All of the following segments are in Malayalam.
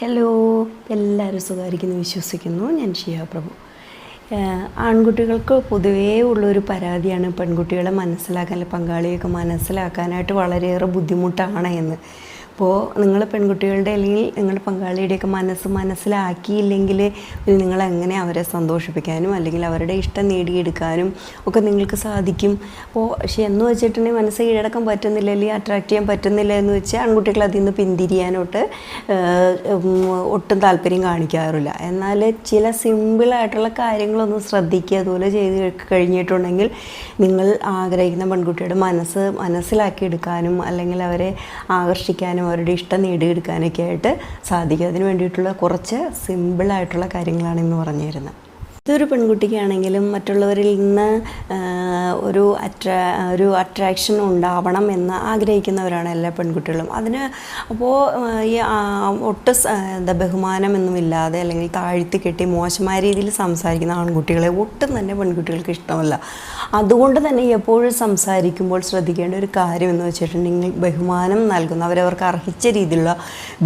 ഹലോ എല്ലാവരും സുഖമായിരിക്കുന്നു വിശ്വസിക്കുന്നു. ഞാൻ ഷിയ പ്രഭു. ആൺകുട്ടികൾക്ക് പൊതുവേ ഉള്ളൊരു പരാതിയാണ് പെൺകുട്ടികളെ മനസ്സിലാക്കാൻ പങ്കാളിയൊക്കെ മനസ്സിലാക്കാനായിട്ട് വളരെയേറെ ബുദ്ധിമുട്ടാണ് എന്ന്. അപ്പോൾ നിങ്ങൾ പെൺകുട്ടികളുടെ അല്ലെങ്കിൽ നിങ്ങളുടെ പങ്കാളിയുടെയൊക്കെ മനസ്സ് മനസ്സിലാക്കിയില്ലെങ്കിൽ നിങ്ങൾ എങ്ങനെ അവരെ സന്തോഷിപ്പിക്കാനും അല്ലെങ്കിൽ അവരുടെ ഇഷ്ടം നേടിയെടുക്കാനും ഒക്കെ നിങ്ങൾക്ക് സാധിക്കും? അപ്പോൾ പക്ഷേ എന്ന് വെച്ചിട്ടുണ്ടെങ്കിൽ മനസ്സ് കീഴടക്കാൻ പറ്റുന്നില്ല അല്ലെങ്കിൽ അട്രാക്റ്റ് ചെയ്യാൻ പറ്റുന്നില്ല എന്ന് വെച്ചാൽ ആൺകുട്ടികൾ അതിൽ നിന്ന് പിന്തിരിയാനോട്ട് ഒട്ടും താല്പര്യം കാണിക്കാറില്ല. എന്നാൽ ചില സിമ്പിളായിട്ടുള്ള കാര്യങ്ങളൊന്ന് ശ്രദ്ധിക്കുക അതുപോലെ ചെയ്ത് കഴിഞ്ഞിട്ടുണ്ടെങ്കിൽ നിങ്ങൾ ആഗ്രഹിക്കുന്ന പെൺകുട്ടിയുടെ മനസ്സ് മനസ്സിലാക്കിയെടുക്കാനും അല്ലെങ്കിൽ അവരെ ആകർഷിക്കാനും അവരുടെ ഇഷ്ടം നേടിയെടുക്കാനൊക്കെ ആയിട്ട് സാധിക്കും. അതിന് വേണ്ടിയിട്ടുള്ള കുറച്ച് സിമ്പിളായിട്ടുള്ള കാര്യങ്ങളാണ് ഇന്ന് പറഞ്ഞു തരുന്നത് ഇതൊരു പെൺകുട്ടിക്കാണെങ്കിലും മറ്റുള്ളവരിൽ നിന്ന് ഒരു അട്രാ ഒരു അട്രാക്ഷൻ ഉണ്ടാവണം എന്ന് ആഗ്രഹിക്കുന്നവരാണ് എല്ലാ പെൺകുട്ടികളും. അതിന് അപ്പോൾ ഈ ഒട്ട് എന്താ ബഹുമാനമൊന്നുമില്ലാതെ അല്ലെങ്കിൽ താഴ്ത്തി കെട്ടി മോശമായ രീതിയിൽ സംസാരിക്കുന്ന ആൺകുട്ടികളെ ഒട്ടും തന്നെ പെൺകുട്ടികൾക്ക് ഇഷ്ടമല്ല. അതുകൊണ്ട് തന്നെ എപ്പോഴും സംസാരിക്കുമ്പോൾ ശ്രദ്ധിക്കേണ്ട ഒരു കാര്യം എന്ന് വെച്ചിട്ടുണ്ടെങ്കിൽ ബഹുമാനം നൽകുന്ന അവരവർക്ക് അർഹിച്ച രീതിയിലുള്ള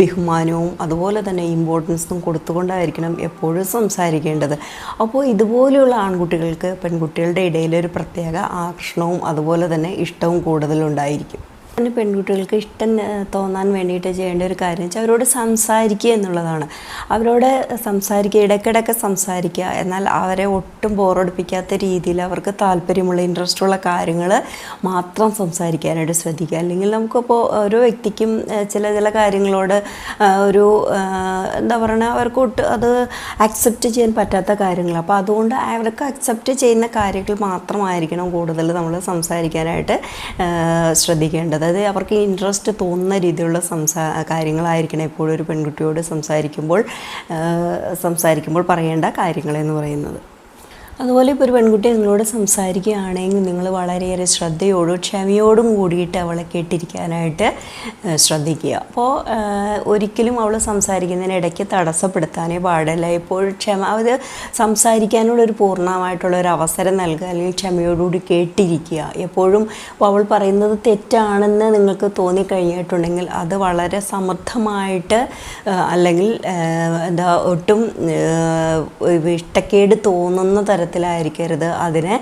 ബഹുമാനവും അതുപോലെ തന്നെ ഇമ്പോർട്ടൻസും കൊടുത്തുകൊണ്ടായിരിക്കണം എപ്പോഴും സംസാരിക്കേണ്ടത്. അപ്പോൾ ഇതുപോലെയുള്ള ആൺകുട്ടികൾക്ക് പെൺകുട്ടികളുടെ ഇടയിൽ ഒരു പ്രത്യേക ആകർഷണവും അതുപോലെ തന്നെ ഇഷ്ടവും കൂടുതലുണ്ടായിരിക്കും. പെൺകുട്ടികൾക്ക് ഇഷ്ടം തോന്നാൻ വേണ്ടിയിട്ട് ചെയ്യേണ്ട ഒരു കാര്യം വെച്ചാൽ അവരോട് സംസാരിക്കുക എന്നുള്ളതാണ്. അവരോട് സംസാരിക്കുക ഇടയ്ക്കിടയ്ക്ക് സംസാരിക്കുക. എന്നാൽ അവരെ ഒട്ടും ബോറടിപ്പിക്കാത്ത രീതിയിൽ അവർക്ക് താല്പര്യമുള്ള ഇൻട്രസ്റ്റുള്ള കാര്യങ്ങൾ മാത്രം സംസാരിക്കാനായിട്ട് ശ്രദ്ധിക്കുക. അല്ലെങ്കിൽ നമുക്കിപ്പോൾ ഓരോ വ്യക്തിക്കും ചില ചില കാര്യങ്ങളോട് ഒരു എന്താ പറയുക അവർക്ക് ഒട്ട് അത് അക്സെപ്റ്റ് ചെയ്യാൻ പറ്റാത്ത കാര്യങ്ങൾ അപ്പോൾ അതുകൊണ്ട് അവർക്ക് അക്സെപ്റ്റ് ചെയ്യുന്ന കാര്യങ്ങൾ മാത്രമായിരിക്കണം കൂടുതൽ നമ്മൾ സംസാരിക്കാനായിട്ട് ശ്രദ്ധിക്കേണ്ടത്. അതായത് അവർക്ക് ഇൻട്രസ്റ്റ് തോന്നുന്ന രീതിയിലുള്ള സംസാ കാര്യങ്ങളായിരിക്കണം എപ്പോഴും ഒരു പെൺകുട്ടിയോട് സംസാരിക്കുമ്പോൾ സംസാരിക്കുമ്പോൾ പറയേണ്ട കാര്യങ്ങളെന്ന് പറയുന്നത്. അതുപോലെ ഇപ്പോൾ ഒരു പെൺകുട്ടി നിങ്ങളോട് സംസാരിക്കുകയാണെങ്കിൽ നിങ്ങൾ വളരെയേറെ ശ്രദ്ധയോടും ക്ഷമയോടും കൂടിയിട്ട് അവളെ കേട്ടിരിക്കാനായിട്ട് ശ്രദ്ധിക്കുക. അപ്പോൾ ഒരിക്കലും അവൾ സംസാരിക്കുന്നതിന് ഇടയ്ക്ക് തടസ്സപ്പെടുത്താനേ പാടില്ല. എപ്പോഴും ക്ഷമ അത് സംസാരിക്കാനുള്ള ഒരു പൂർണമായിട്ടുള്ള ഒരു അവസരം നൽകുക അല്ലെങ്കിൽ ക്ഷമയോടുകൂടി കേട്ടിരിക്കുക. എപ്പോഴും ഇപ്പോൾ അവൾ പറയുന്നത് തെറ്റാണെന്ന് നിങ്ങൾക്ക് തോന്നിക്കഴിഞ്ഞിട്ടുണ്ടെങ്കിൽ അത് വളരെ സമർത്ഥമായിട്ട് അല്ലെങ്കിൽ എന്താ ഒട്ടും ഇഷ്ടക്കേട് തോന്നുന്ന തരത്തിലായിരിക്കരുത് അതിനെ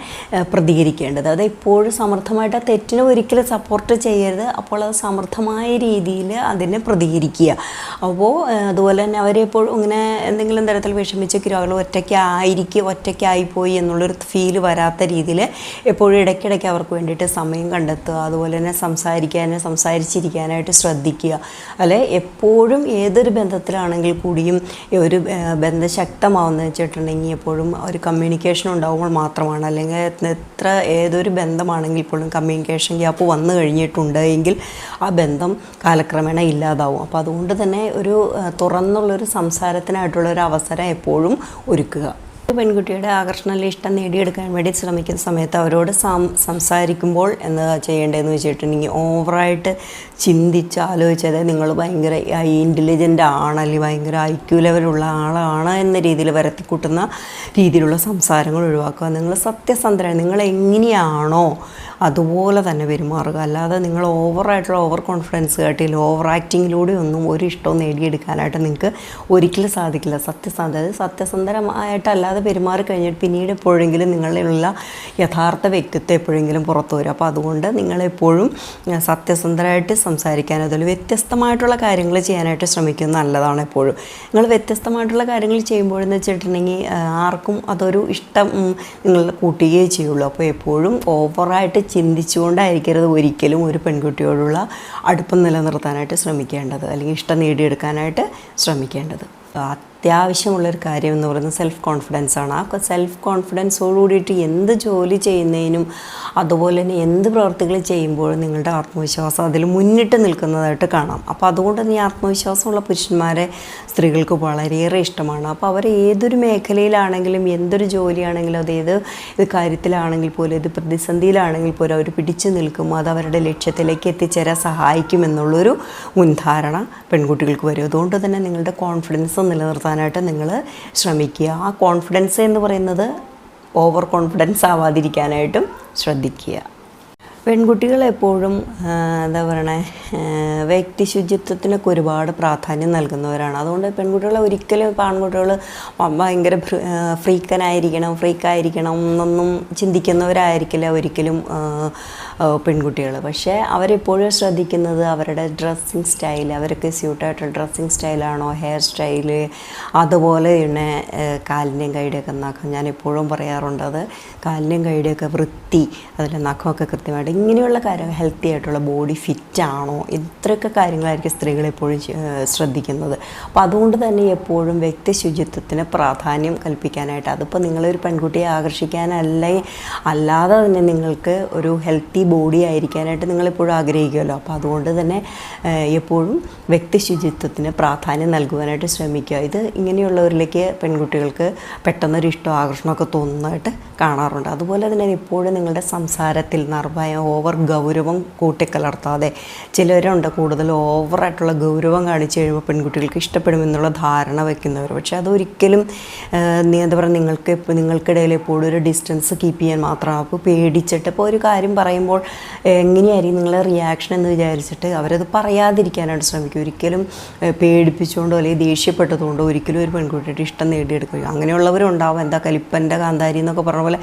പ്രതികരിക്കേണ്ടത്. അത് എപ്പോഴും സമർത്ഥമായിട്ട് ആ തെറ്റിനെ ഒരിക്കലും സപ്പോർട്ട് ചെയ്യരുത്. അപ്പോൾ അത് സമർത്ഥമായ രീതിയിൽ അതിനെ പ്രതികരിക്കുക. അപ്പോൾ അതുപോലെ തന്നെ അവരെപ്പോഴും ഇങ്ങനെ എന്തെങ്കിലും തരത്തിൽ വിഷമിച്ചൊക്കെ അവൾ ഒറ്റയ്ക്കായിരിക്കും ഒറ്റയ്ക്കായിപ്പോയി എന്നുള്ളൊരു ഫീൽ വരാത്ത രീതിയിൽ എപ്പോഴും ഇടയ്ക്കിടയ്ക്ക് അവർക്ക് വേണ്ടിയിട്ട് സമയം കണ്ടെത്തുക. അതുപോലെ തന്നെ സംസാരിക്കാൻ സംസാരിച്ചിരിക്കാനായിട്ട് ശ്രദ്ധിക്കുക. അല്ലെ? എപ്പോഴും ഏതൊരു ബന്ധത്തിലാണെങ്കിൽ കൂടിയും ഒരു ബന്ധം ശക്തമാവുന്ന വെച്ചിട്ടുണ്ടെങ്കിൽ എപ്പോഴും ഒരു കമ്മ്യൂണിക്കേഷൻ ഉണ്ടാകുമ്പോൾ മാത്രമാണ്. അല്ലെങ്കിൽ എത്ര ഏതൊരു ബന്ധമാണെങ്കിൽ പോലും കമ്മ്യൂണിക്കേഷൻ ഗ്യാപ്പ് വന്നു കഴിഞ്ഞിട്ടുണ്ട് എങ്കിൽ ആ ബന്ധം കാലക്രമേണ ഇല്ലാതാവും. അപ്പോൾ അതുകൊണ്ട് തന്നെ ഒരു തുറന്നുള്ളൊരു സംസാരത്തിനായിട്ടുള്ള ഒരു അവസരം എപ്പോഴും ഒരുക്കുക. ഒരു പെൺകുട്ടിയുടെ ആകർഷണ ഇഷ്ടം നേടിയെടുക്കാൻ വേണ്ടി ശ്രമിക്കുന്ന സമയത്ത് അവരോട് സം സംസാരിക്കുമ്പോൾ എന്താ ചെയ്യേണ്ടതെന്ന് വെച്ചിട്ടുണ്ടെങ്കിൽ ഓവറായിട്ട് ചിന്തിച്ച് ആലോചിച്ചത് നിങ്ങൾ ഭയങ്കര ഇന്റലിജന്റ് ആണ് അല്ലെങ്കിൽ ഭയങ്കര ഐ ക്യു ലെവലുള്ള ആളാണ് എന്ന രീതിയിൽ വരത്തിക്കൂട്ടുന്ന രീതിയിലുള്ള സംസാരങ്ങൾ ഒഴിവാക്കുക. നിങ്ങൾ സത്യസന്ധരാണ് നിങ്ങൾ എങ്ങനെയാണോ അതുപോലെ തന്നെ പെരുമാറുക. അല്ലാതെ നിങ്ങൾ ഓവറായിട്ടുള്ള ഓവർ കോൺഫിഡൻസ് കാട്ടിയിൽ ഓവർ ആക്ടിങ്ങിലൂടെ ഒന്നും ഒരു ഇഷ്ടവും നേടിയെടുക്കാനായിട്ട് നിങ്ങൾക്ക് ഒരിക്കലും സാധിക്കില്ല. സത്യസന്ധ അതായത് സത്യസന്ധരമായിട്ടല്ലാതെ പെരുമാറി കഴിഞ്ഞിട്ട് പിന്നീട് എപ്പോഴെങ്കിലും നിങ്ങളിലുള്ള യഥാർത്ഥ വ്യക്തിത്വം എപ്പോഴെങ്കിലും പുറത്തു വരും. അപ്പോൾ അതുകൊണ്ട് നിങ്ങളെപ്പോഴും സത്യസന്ധരായിട്ട് സംസാരിക്കാൻ അതുപോലെ വ്യത്യസ്തമായിട്ടുള്ള കാര്യങ്ങൾ ചെയ്യാനായിട്ട് ശ്രമിക്കുന്നത് നല്ലതാണ് എപ്പോഴും. നിങ്ങൾ വ്യത്യസ്തമായിട്ടുള്ള കാര്യങ്ങൾ ചെയ്യുമ്പോഴെന്ന് വെച്ചിട്ടുണ്ടെങ്കിൽ ആർക്കും അതൊരു ഇഷ്ടം നിങ്ങൾ കൂട്ടുകയേ ചെയ്യുള്ളൂ. അപ്പോൾ എപ്പോഴും ഓവറായിട്ട് ചിന്തിച്ചുകൊണ്ടായിരിക്കരുത് ഒരിക്കലും ഒരു പെൺകുട്ടിയോടുള്ള അടുപ്പം നിലനിർത്താനായിട്ട് ശ്രമിക്കേണ്ടത് അല്ലെങ്കിൽ ഇഷ്ടം നേടിയെടുക്കാനായിട്ട് ശ്രമിക്കേണ്ടത്. അത്യാവശ്യമുള്ളൊരു കാര്യം എന്ന് പറയുന്നത് സെൽഫ് കോൺഫിഡൻസ് ആണ്. ആ സെൽഫ് കോൺഫിഡൻസോട് കൂടിയിട്ട് എന്ത് ജോലി ചെയ്യുന്നതിനും അതുപോലെ തന്നെ എന്ത് പ്രവർത്തികൾ ചെയ്യുമ്പോഴും നിങ്ങളുടെ ആത്മവിശ്വാസം അതിൽ മുന്നിട്ട് നിൽക്കുന്നതായിട്ട് കാണാം. അപ്പോൾ അതുകൊണ്ട് തന്നെ ഈ ആത്മവിശ്വാസമുള്ള പുരുഷന്മാരെ സ്ത്രീകൾക്ക് വളരെയേറെ ഇഷ്ടമാണ്. അപ്പോൾ അവർ ഏതൊരു മേഖലയിലാണെങ്കിലും എന്തൊരു ജോലിയാണെങ്കിലും അതേത് ഇത് കാര്യത്തിലാണെങ്കിൽ പോലും ഇത് പ്രതിസന്ധിയിലാണെങ്കിൽ പോലും അവർ പിടിച്ചു നിൽക്കും. അത് അവരുടെ ലക്ഷ്യത്തിലേക്ക് എത്തിച്ചേരാൻ സഹായിക്കുമെന്നുള്ളൊരു മുൻധാരണ പെൺകുട്ടികൾക്ക് വരും. അതുകൊണ്ട് തന്നെ നിങ്ങളുടെ കോൺഫിഡൻസ് നിലനിർത്താനായിട്ട് നിങ്ങൾ ശ്രമിക്കുക. ആ കോൺഫിഡൻസ് എന്ന് പറയുന്നത് ഓവർ കോൺഫിഡൻസ് ആവാതിരിക്കാനായിട്ടും ശ്രദ്ധിക്കുക. പെൺകുട്ടികൾ എപ്പോഴും എന്താ പറയണേ വ്യക്തി ശുചിത്വത്തിനൊക്കെ ഒരുപാട് പ്രാധാന്യം നൽകുന്നവരാണ്. അതുകൊണ്ട് പെൺകുട്ടികളെ ഒരിക്കലും ഇപ്പോൾ ആൺകുട്ടികൾ ഭയങ്കര ഫ്രീക്കനായിരിക്കണം ഫ്രീക്കായിരിക്കണം എന്നൊന്നും ചിന്തിക്കുന്നവരായിരിക്കില്ല ഒരിക്കലും പെൺകുട്ടികൾ പക്ഷേ അവരെപ്പോഴും ശ്രദ്ധിക്കുന്നത് അവരുടെ ഡ്രസ്സിങ് സ്റ്റൈൽ അവർക്ക് സ്യൂട്ടായിട്ടുള്ള ഡ്രസ്സിങ് സ്റ്റൈലാണോ ഹെയർ സ്റ്റൈൽ അതുപോലെ തന്നെ കാലിന്റെയും കൈയുടെയൊക്കെ നഖം. ഞാൻ എപ്പോഴും പറയാറുണ്ട് അത് കാലിന്റെയും കൈയുടെയൊക്കെ വൃത്തി അതിന്റെ നഖമൊക്കെ കൃത്യമായിട്ട് ഇങ്ങനെയുള്ള കാര്യം ഹെൽത്തി ആയിട്ടുള്ള ബോഡി ഫിറ്റ് ആണോ? ഇത്രയൊക്കെ കാര്യങ്ങളായിരിക്കും സ്ത്രീകൾ എപ്പോഴും ശ്രദ്ധിക്കുന്നത്. അപ്പോൾ അതുകൊണ്ട് തന്നെ എപ്പോഴും വ്യക്തി ശുചിത്വത്തിന് പ്രാധാന്യം കൽപ്പിക്കാനായിട്ട് അതിപ്പോൾ നിങ്ങളൊരു പെൺകുട്ടിയെ ആകർഷിക്കാനല്ല അല്ലാതെ തന്നെ നിങ്ങൾക്ക് ഒരു ഹെൽത്തി ബോഡി ആയിരിക്കാനായിട്ട് നിങ്ങളെപ്പോഴും ആഗ്രഹിക്കുമല്ലോ. അപ്പോൾ അതുകൊണ്ട് തന്നെ എപ്പോഴും വ്യക്തി ശുചിത്വത്തിന് പ്രാധാന്യം നൽകുവാനായിട്ട് ശ്രമിക്കുക. ഇത് ഇങ്ങനെയുള്ളവരിലേക്ക് പെൺകുട്ടികൾക്ക് പെട്ടെന്നൊരു ഇഷ്ടം ആകർഷണമൊക്കെ തോന്നുന്നതായിട്ട് കാണാറുണ്ട്. അതുപോലെ തന്നെ എപ്പോഴും നിങ്ങളുടെ സംസാരത്തിൽ നിർഭയം ഓവർ ഗൗരവം കൂട്ടിക്കലർത്താതെ ചിലരുണ്ട് കൂടുതൽ ഓവറായിട്ടുള്ള ഗൗരവം കാണിച്ചു കഴിയുമ്പോൾ പെൺകുട്ടികൾക്ക് ഇഷ്ടപ്പെടുമെന്നുള്ള ധാരണ വയ്ക്കുന്നവർ പക്ഷെ അതൊരിക്കലും എന്താ പറയുക നിങ്ങൾക്ക് നിങ്ങൾക്കിടയിൽ എപ്പോഴും ഒരു ഡിസ്റ്റൻസ് കീപ്പ് ചെയ്യാൻ മാത്രമാണ് അപ്പോൾ പേടിച്ചിട്ട് ഇപ്പോൾ ഒരു കാര്യം പറയുമ്പോൾ എങ്ങനെയായിരിക്കും നിങ്ങളുടെ റിയാക്ഷൻ എന്ന് വിചാരിച്ചിട്ട് അവരത് പറയാതിരിക്കാനായിട്ട് ശ്രമിക്കും. ഒരിക്കലും പേടിപ്പിച്ചുകൊണ്ടോ അല്ലെങ്കിൽ ദേഷ്യപ്പെട്ടതുകൊണ്ടോ ഒരിക്കലും ഒരു പെൺകുട്ടിയുടെ ഇഷ്ടം നേടിയെടുക്കുക അങ്ങനെയുള്ളവരും ഉണ്ടാവാം. എന്താ കലിപ്പന്റെ കാന്താരി എന്നൊക്കെ പറഞ്ഞ പോലെ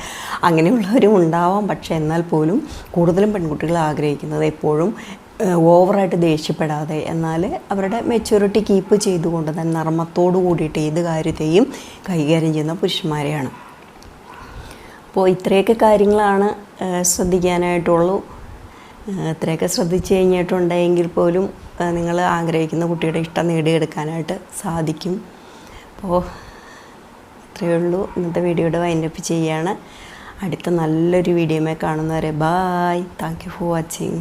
അങ്ങനെയുള്ളവരും ഉണ്ടാവാം. പക്ഷേ എന്നാൽ പോലും കൂടുതലും പെൺകുട്ടികൾ ആഗ്രഹിക്കുന്നത് എപ്പോഴും ഓവറായിട്ട് ദേഷ്യപ്പെടാതെ എന്നാൽ അവരുടെ മെച്യൂരിറ്റി കീപ്പ് ചെയ്തുകൊണ്ട് തന്നെ നർമ്മത്തോടു കൂടിയിട്ട് ഏത് കാര്യത്തെയും കൈകാര്യം ചെയ്യുന്ന പുരുഷന്മാരെയാണ്. അപ്പോൾ ഇത്രയൊക്കെ കാര്യങ്ങളാണ് ശ്രദ്ധിക്കാനായിട്ടുള്ളൂ. ഇത്രയൊക്കെ ശ്രദ്ധിച്ചു കഴിഞ്ഞിട്ടുണ്ടെങ്കിൽ പോലും നിങ്ങൾ ആഗ്രഹിക്കുന്ന കുട്ടിയുടെ ഇഷ്ടം നേടിയെടുക്കാനായിട്ട് സാധിക്കും. അപ്പോൾ ഇത്രയേ ഉള്ളൂ. ഇന്നത്തെ വീഡിയോയുടെ വൈൻഡപ്പ് ചെയ്യാണ് അടുത്ത നല്ലൊരു വീഡിയോമേ കാണുന്നവരെ bye thank you for watching